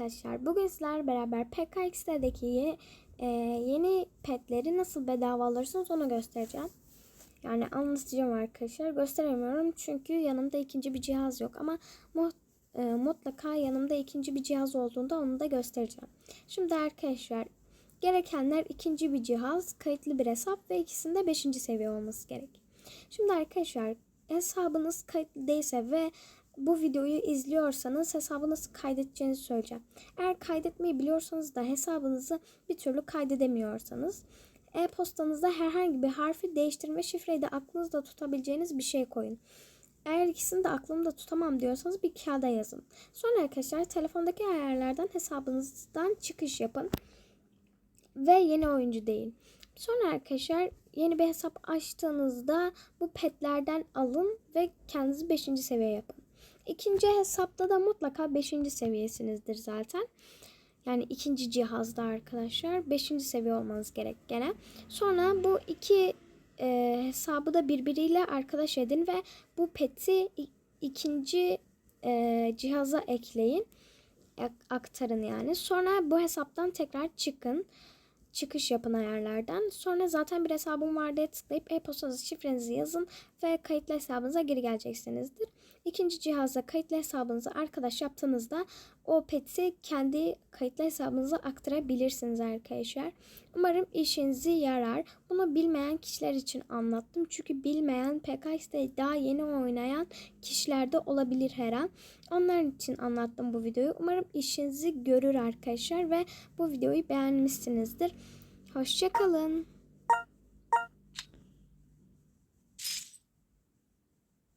arkadaşlar. Bugün sizlerle beraber PKX'deki e, yeni petleri nasıl bedava alırsınız onu göstereceğim. Yani anlatacağım arkadaşlar. Gösteremiyorum çünkü yanımda ikinci bir cihaz yok ama e, mutlaka yanımda ikinci bir cihaz olduğunda onu da göstereceğim. Şimdi arkadaşlar gerekenler ikinci bir cihaz, kayıtlı bir hesap ve ikisinde 5. seviye olması gerek. Şimdi arkadaşlar hesabınız kayıtlı değilse ve bu videoyu izliyorsanız hesabı nasıl kaydedeceğinizi söyleyeceğim. Eğer kaydetmeyi biliyorsanız da hesabınızı bir türlü kaydedemiyorsanız e-postanızda herhangi bir harfi değiştirme şifreyi de aklınızda tutabileceğiniz bir şey koyun. Eğer ikisini de aklımda tutamam diyorsanız bir kağıda yazın. Sonra arkadaşlar telefondaki ayarlardan hesabınızdan çıkış yapın. Ve yeni oyuncu değil. Sonra arkadaşlar yeni bir hesap açtığınızda bu petlerden alın ve kendinizi 5. seviye yapın. İkinci hesapta da mutlaka 5. seviyesinizdir zaten. Yani ikinci cihazda arkadaşlar 5. seviye olmanız gerek gene. Sonra bu iki e, hesabı da birbiriyle arkadaş edin ve bu peti ikinci e, cihaza ekleyin. Ak- Aktarın yani. Sonra bu hesaptan tekrar çıkın çıkış yapın ayarlardan. Sonra zaten bir hesabım var diye tıklayıp e-postanızı şifrenizi yazın ve kayıtlı hesabınıza geri geleceksinizdir. İkinci cihazda kayıtlı hesabınızı arkadaş yaptığınızda o peti kendi kayıtlı hesabınıza aktarabilirsiniz arkadaşlar. Umarım işinizi yarar. Bunu bilmeyen kişiler için anlattım. Çünkü bilmeyen PKX'de daha yeni oynayan kişiler de olabilir her an. Onların için anlattım bu videoyu. Umarım işinizi görür arkadaşlar ve bu videoyu beğenmişsinizdir. Hoşçakalın.